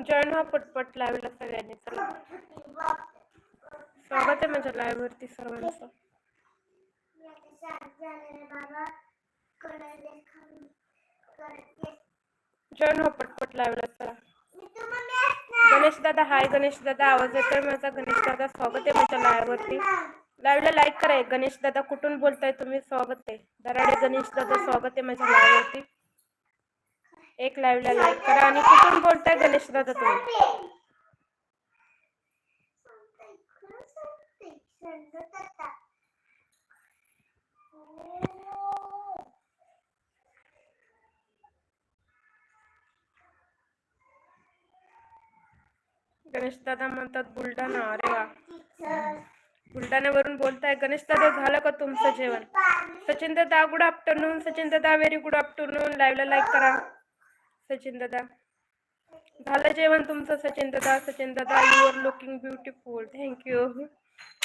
Join हा पटपट लावला सगळ्यांनी चला स्वागत आहे माझ्या लाईव्ह वरती सर्वांचं. जॉईन हा पटपट लावला चला. गणेश दादा हाय गणेश दादा आवाज येतोय माझा? गणेश दादा स्वागत आहे माझ्या लाईव्ह वरती. लाईव्हला लाईक करा गणेश दादा कुठून बोलताय तुम्ही? स्वागत आहे. दराडे गणेश दादा स्वागत आहे माझ्या लाईव्हवरती. एक लाईव्हला लाईक करा. आणि कुठून बोलताय गणेश दादा तुम्ही? गणेश दादा म्हणतात बुलढाणा. अरे वा. बुलढाण्यावरून बोलताय. गणेश दादा झालं का तुमचं जेवण? सचिन दादा गुड आफ्टरनून सचिन दादा व्हेरी गुड आफ्टरनून लाईव्हला लाईक करा. सचिन दादा. झालं जेवण तुमचं सचिन दादा? सचिन दादा you are looking beautiful thank you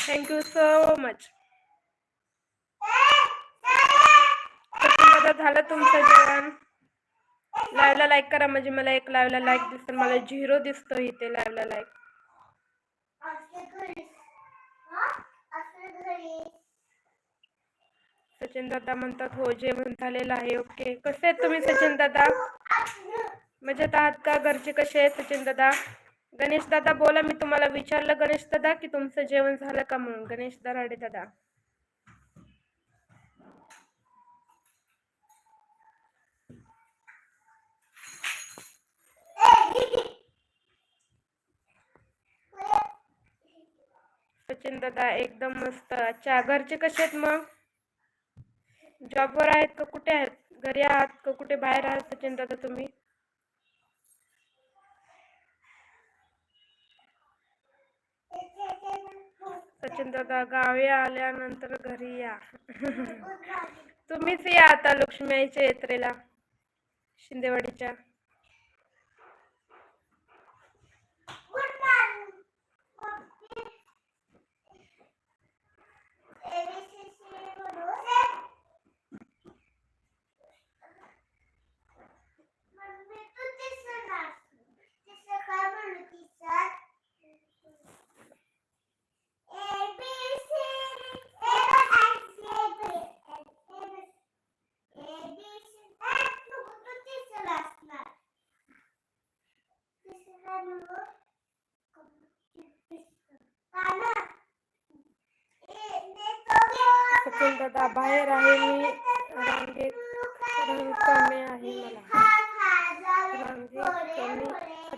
thank you so much Sachin दादा झालं तुमचं जेवण? लाईव्हला लाईक करा. म्हणजे मला एक लाईव्हला लाईक दिसतं. मला झिरो दिसतो इथे लाईव्हला लाईक सचिन दादा म्हणतात हो जेवण झालेलं आहे ओके. कसे आहेत तुम्ही सचिन दादा? म्हणजे मजेत आहात का घरचे कसे आहेत सचिन दादा? गणेश दादा बोला मी तुम्हाला विचारलं गणेश दादा की तुमचं जेवण झालं का म्हणून? गणेश दराडे दादा. सचिन दादा एकदम मस्त. अच्छा घरचे कसे आहेत मग? जॉबवर आहेत का कुठे आहेत? घरी आहात का कुठे बाहेर आहात सचिन दादा तुम्ही? सचिन दादा गावी आल्यानंतर घरी या. तुम्हीच या आता लक्ष्मी आईच्या यात्रेला शिंदेवाडीच्या. सचिन दादा बाहेर आहे मी. रांगेत रंग कमी आहे मला. रांगेत कमी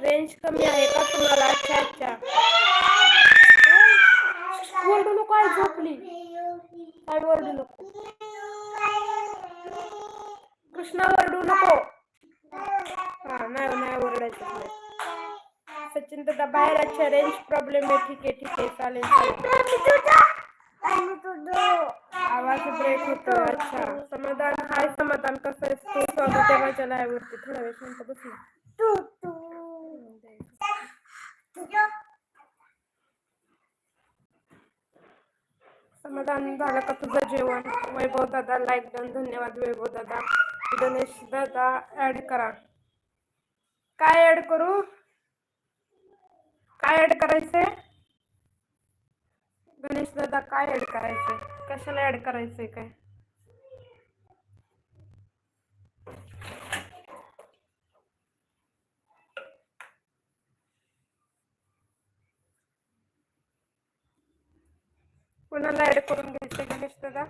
रेंज कमी आहे का तुम्हाला? अच्छा अच्छा. ओरडू नको आहे झोपली. काय ओरडू नको. कृष्णा ओरडू नको. हा नाही नाही ओरडायचं सचिन दादा बाहेर अच्छा रेंज प्रॉब्लेम आहे. ठीक आहे ठीक आहे. चालेल चालेल. आवाज ब्रेक होतो अच्छा. समाधान हाय समाधान कसं आहेस? तू स्वागत आहे माझ्या live थोडा वेळ शांत बस ना समाधान झालं का तुझं जेवण? वैभव दादा लाईक डन धन्यवाद वैभव दादा. गणेश दादा ऍड करा. काय ऍड करू? काय ऍड करायचंय? गणेश दादा काय ऍड करायचंय? कशाला ऍड करायचंय काय? कोणाला ऍड करून घ्यायचे गणेश दादा?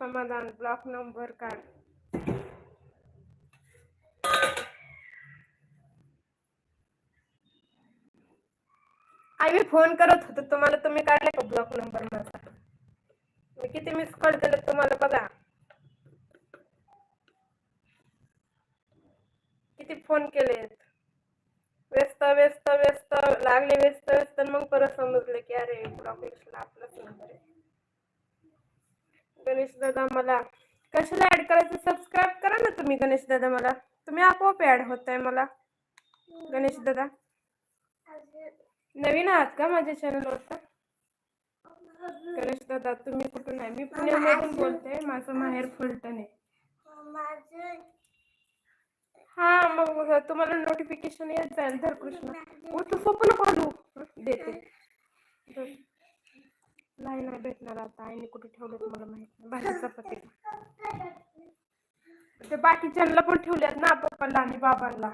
समाधान. ब्लॉक नंबर काढ. आई मी फोन करत होतो. तुम्हाला तुम्ही काढले का ब्लॉक नंबर माझा? मी किती मिस कॉल दिले तुम्हाला बघा. किती फोन केलेत? व्यस्त व्यस्त व्यस्त. लागले व्यस्त व्यस्त. मग परत समजलं की अरे ब्लॉक लिस्टला आपलाच नंबर आहे. गणेश दादा मला. कशाला ऍड करायचं? सबस्क्राईब करा ना तुम्ही गणेश दादा मला. तुम्ही आपोआप ऍड होत आहे मला. गणेश दादा. नवीन आहात का माझ्या चॅनलवरचा गणेश दादा तुम्ही कुठून आहे? मी पुण्यामधून बोलते. माझं माहेर फलटण आहे. हा मग तुम्हाला नोटिफिकेशन येत जाईल धर कृष्ण तू सोपं कॉल देते. आता आईने कुठे ठेवलं मला माहित नाही. ते पण ना पप्पाला आणि बाबांना.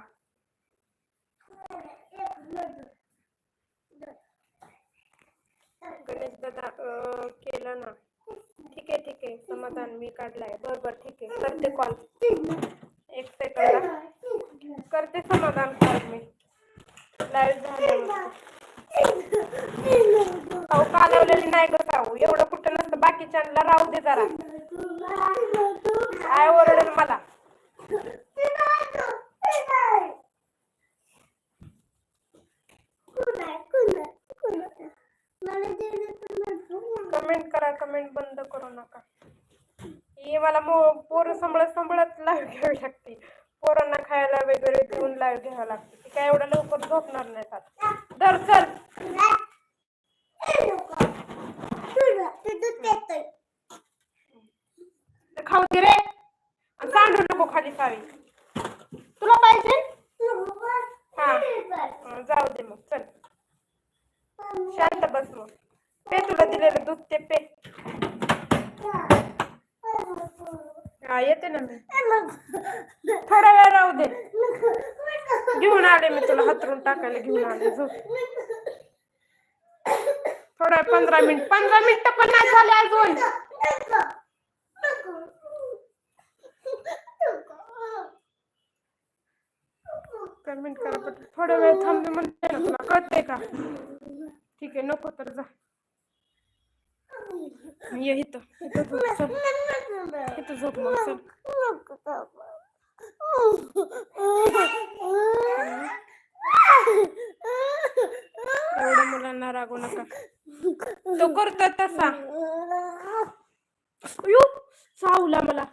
गणेश दादा अं, केलं ना. ठीक आहे ठीक आहे. समाधान मी काढलाय. बरं बरं ठीक आहे. करते कॉल एक सेकंद करते समाधान कॉल मी. लाईव्ह झाल्यावर. अहो कालवलेली नाही ग? राहू एवढं कुठं नसतं. बाकीच्यांना राहू दे जरा. काय ओरडेल मला? कमेंट करा. कमेंट बंद करू नका. हे मला पोरं सांभाळत सांभाळत लाईव्ह घ्यावी लागते. पोरांना खायला वगैरे देऊन लाईव्ह घ्यावं लागते. ती काय एवढं लवकर झोपणार नाही आता. दर चल ते खाऊ दे रे आणि सांडू सावी तुला पाहिजे? हा जाऊ दे मग चल. शांत बस मग. पे तुला दिलेलं दूध ते पे. हा येते ना मी. थोडा वेळ राहू दे. घेऊन आले मी तुला हातरून टाकायला घेऊन आले झोप. थोडा पंधरा मिनिट पंधरा मिनिट पण नाही झाले अजून. पेमेंट करा पण थोडा वेळ थांबले म्हणते ना तुला कळते का? ठीक आहे नको तर जा. ये इथं इथं झोप चल. इथं झोप मग चल. एवढ्या मुलांना रागू नका. तो करतो तसा. चावला मला.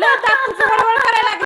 लय दात तुझं वळवळ करायला लागली.